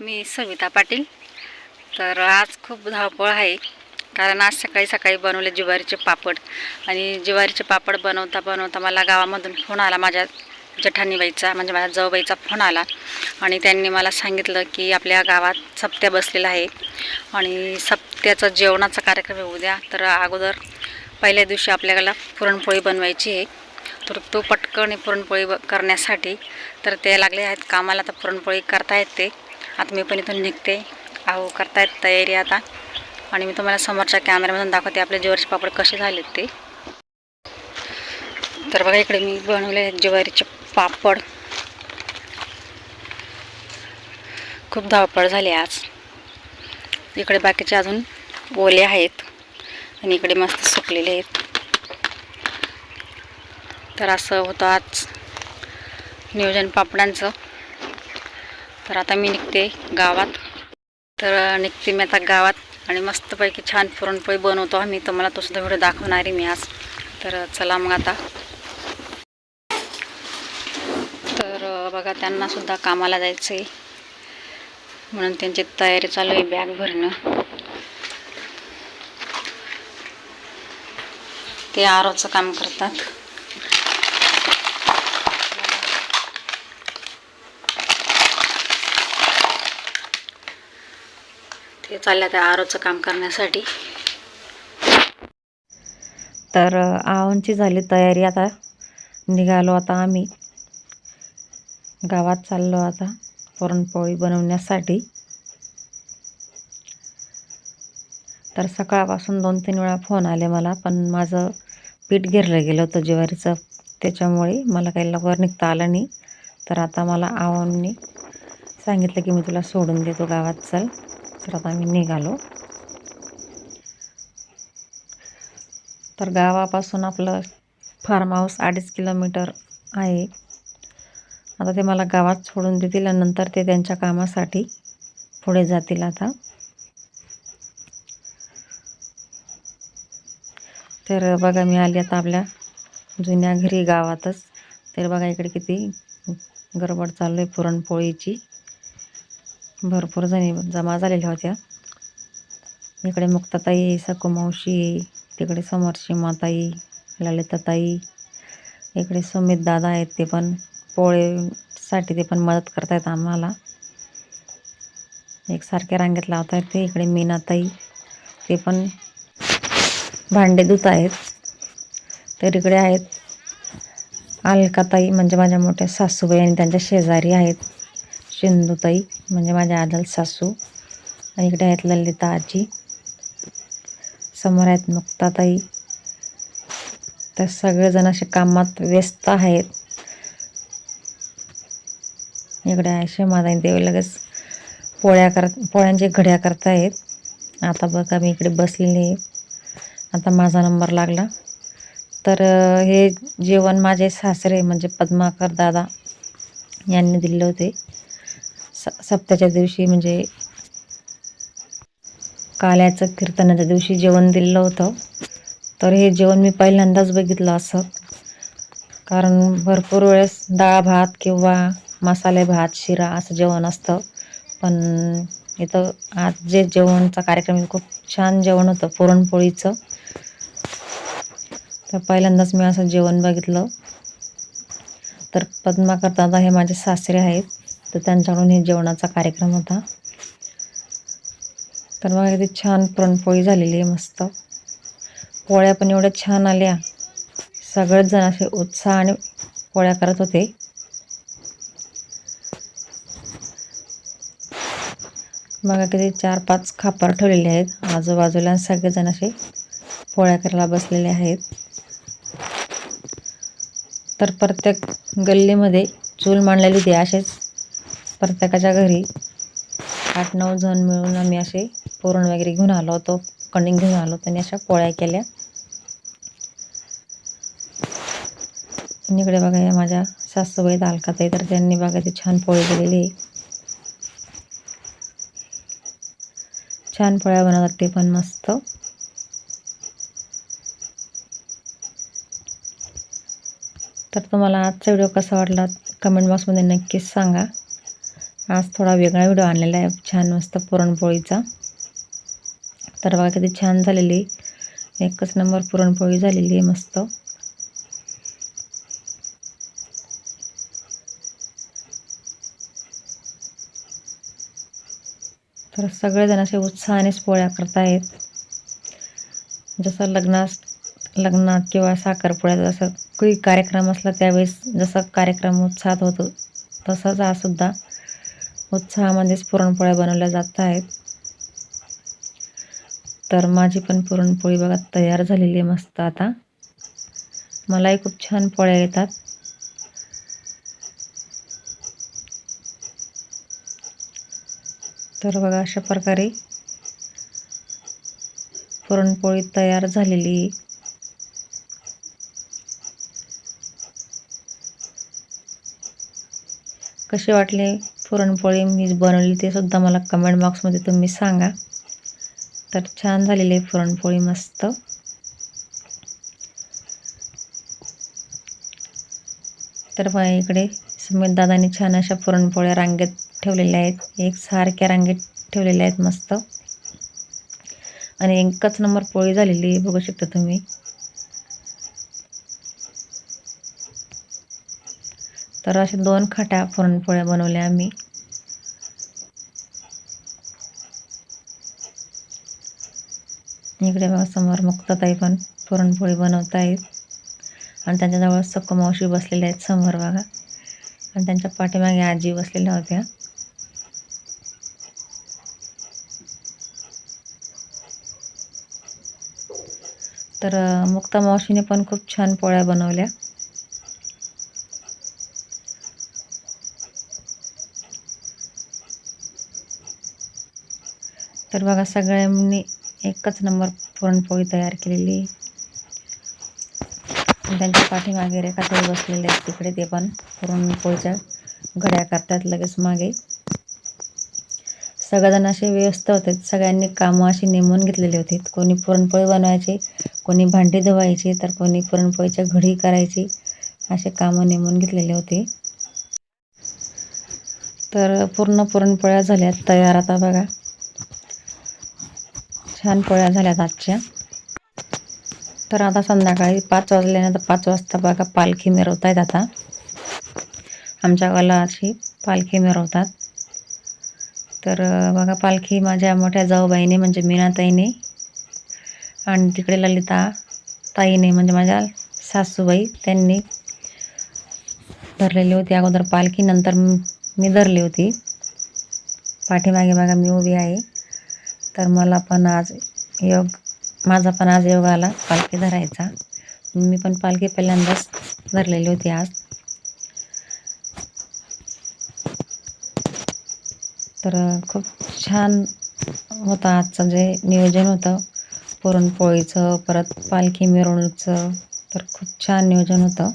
मी सविता पाटील. तर आज खूप धावपळ आहे. कारण आज सकाळी सकाळी बनवले ज्वारीचे पापड. आणि ज्वारीचे पापड बनवता बनवता मला गावामधून फोन आला. माझ्या जठानीबाईचा म्हणजे माझ्या जवबाईचा फोन आला. आणि त्यांनी मला सांगितलं की आपल्या गावात सप्त्या बसलेला आहे. आणि सप्त्याचा जेवणाचा कार्यक्रम आहे. उद्या तर अगोदर पहिल्या दिवशी आपल्याला पुरणपोळी बनवायची आहे. तर तो पटकन पुरणपोळी ब- करण्यासाठी तर ते लागले आहेत. कामाला तर पुरणपोळी करता येते. आता मी पण इथून निघते. अहो करतायत तयारी आता. आणि मी तुम्हाला समोरच्या कॅमेऱ्यामधून दाखवते आपले ज्वारीचे पापड कसे झालेत ते. तर बघा इकडे मी बनवले आहेत ज्वारीचे पापड. खूप धावपळ झाली आज. इकडे बाकीचे अजून ओले आहेत. आणि इकडे मस्त सुकलेले आहेत. तर असं होतं आज नियोजन पापडांचं. तर आता मी निघते गावात. तर निघते मी आता गावात आणि मस्तपैकी छान पुरणपोळी बनवतो आम्ही. तर मला तो सुद्धा व्हिडिओ दाखवणार आहे मी आज. तर चला मग आता. तर बघा त्यांनासुद्धा कामाला जायचं आहे म्हणून त्यांची तयारी चालू आहे बॅग भरणं. ते आरोचं काम करतात. ते चालल्या त्या आरोचं काम करण्यासाठी. तर आहोंची झाली तयारी आता. निघालो आता आम्ही. गावात चाललो आता पुरणपोळी बनवण्यासाठी. तर सकाळपासून दोन तीन वेळा फोन आले मला पण माझं पीठ घेरलं गेलं होतं ज्वारीचं. त्याच्यामुळे मला काही लवकर निघता आलं नाही. तर आता मला आवडनी सांगितलं की मी तुला सोडून देतो गावात चल. तर आता आम्ही निघालो. तर गावापासून आपलं फार्म हाऊस अडीच किलोमीटर आहे. आता ते मला गावात सोडून देतील आणि नंतर ते त्यांच्या कामासाठी पुढे जातील आता. तर बघा मी आली आता आपल्या जुन्या घरी गावातच. तर बघा इकडे किती गडबड चालू आहे पुरणपोळीची. भरपूर जणी जमा झालेल्या होत्या. इकडे मुक्ताताई सकुमावशी तिकडे समोरची माताई ललिताताई इकडे सुमित दादा आहेत ते पण. पोळेसाठी ते पण मदत करतायत आम्हाला. एकसारख्या रांगेत लावता आहेत ते. इकडे मीनाताई ते पण भांडे धुत आहेत. तर इकडे आहेत अलकाताई म्हणजे माझ्या मोठ्या सासूबाई आणि त्यांच्या शेजारी आहेत. सिंधुताई म्हणजे माझ्या आदल सासू आणि इकडे आहेत ललिता आजी. समोर आहेत मुक्ताताई. तर सगळेजण असे कामात व्यस्त आहेत. इकडे आहे शेमाताई देवी लगेच पोळ्या करत पोळ्यांचे घड्या करतायत. आता बघा मी इकडे बसलेली आहे. आता माझा नंबर लागला. तर हे जेवण माझे सासरे म्हणजे पद्माकर दादा यांनी दिले होते. स सप्त्याच्या दिवशी म्हणजे काल्याचं कीर्तनाच्या दिवशी जेवण दिलेलं होतं. तर हे जेवण मी पहिल्यांदाच बघितलं असं. कारण भरपूर वेळेस डाळ भात किंवा मसाले भात शिरा असं जेवण असतं. पण इथं आज जे जेवणचा कार्यक्रम खूप छान जेवण होतं पुरणपोळीचं. तर पहिल्यांदाच मी असं जेवण बघितलं. तर पद्माकर दादा हे माझे सासरे आहेत. तर त्यांच्याकडून हे जेवणाचा कार्यक्रम होता. तर मग किती छान पुरणपोळी झालेली आहे मस्त. पोळ्या पण एवढ्या छान आल्या. सगळेच जण असे उत्साहाने पोळ्या करत होते. बघा किती चार पाच खापर ठेवलेले आहेत. आजूबाजूला सगळेजण असे पोळ्या करायला बसलेले आहेत. तर प्रत्येक गल्लीमध्ये चूल मांडलेली ते असेच. प्रत्येकाच्या घरी आठ नऊ जण मिळून आम्ही असे पुरण वगैरे घेऊन आलो होतो कणिक घेऊन आलो होतो आणि अशा पोळ्या केल्या. इकडे बघा या माझ्या सासूबाई अलकाताई तर त्यांनी बघा ते छान पोळी केलेली आहे. छान पोळ्या बनवतात ते पण मस्त. तर तुम्हाला आजचा व्हिडिओ कसा वाटला? कमेंट बॉक्समध्ये नक्कीच सांगा. आज थोडा वेगळा व्हिडिओ आणलेला आहे. छान मस्त पुरणपोळीचा. तर बघा किती छान झालेली. एकच नंबर पुरणपोळी झालेली आहे मस्त. तर सगळेजण असे उत्साहानेच पोळ्या करतायत. जसं लग्नास लग्नात किंवा साखरपुड्यात जसं काही कार्यक्रम असला त्यावेळेस जसं कार्यक्रम उत्साहात होतो तसंच आजसुद्धा सुद्धा उत्साहामध्येच म्हणजे पुरणपोळ्या बनवल्या जात आहेत. तर माझी पण पुरणपोळी बघा तयार झालेली आहे मस्त आता. मलाही खूप छान पोळ्या येतात. तर बघा अशा प्रकारे पुरणपोळी तयार झालेली कसे वाटले? पुरणपोळी मी बनवली ते सुद्धा मला कमेंट बॉक्समध्ये तुम्ही सांगा. तर छान झालेली आहे पुरणपोळी मस्त. तर बघा इकडे सुमित दादाने छान अशा पुरणपोळ्या रांगेत ठेवलेल्या आहेत. एक सारख्या रांगेत ठेवलेल्या आहेत मस्त. आणि एकच नंबर पोळी झालेली आहे बघू शकता तुम्ही. तर अशा दोन खाट्या पुरणपोळ्या बनवल्या आम्ही. इकडे बघा समोर मुक्ताताई पण पुरणपोळी बनवत आहेत आणि त्यांच्याजवळ सक्क मावशी बसलेल्या आहेत समोर बघा. आणि त्यांच्या पाठीमागे आजी बसलेल्या होत्या. तर मुक्ता मावशीने पण खूप छान पोळ्या बनवल्या. तर बघा सगळ्यांनी एकच नंबर पुरणपोळी तयार केलेली. त्यांच्या पाठीमागे रेखाताई बसलेले आहेत तिकडे ते पण पुरणपोळीच्या घड्या करतात लगेच मागे. सगळेजण असे व्यस्त होते. सगळ्यांनी कामं अशी नेमून घेतलेली होती. कोणी पुरणपोळी बनवायची कोणी भांडी धुवायची तर कोणी पुरणपोळीच्या घडी करायची असे कामं नेमून घेतलेले होते. तर पूर्ण पुरणपोळ्या झाल्यात तयार आता बघा. छान पोळ्या झाल्यात आजच्या. तर आता संध्याकाळी पाच वाजल्यानंतर पाच वाजता बघा पालखी मिरवत आहेत आता. आमच्या गावाला अशी पालखी मिरवतात. तर बघा पालखी माझ्या मोठ्या जाऊबाईने म्हणजे मीनाताईने आणि तिकडे ललिता ताईने म्हणजे माझ्या सासूबाई त्यांनी धरलेली होती. अगोदर पालखी नंतर मी धरली होती. पाठीमागे बघा मी उभी आहे. तर मला पण आज योग माझा पण आज योग आला पालखी धरायचा. मी पण पालखी पहिल्यांदाच धरलेली होती आज. तर खूप छान होतं आजचं जे नियोजन होतं पुरणपोळीचं परत पालखी मिरवणूकचं तर खूप छान नियोजन होतं.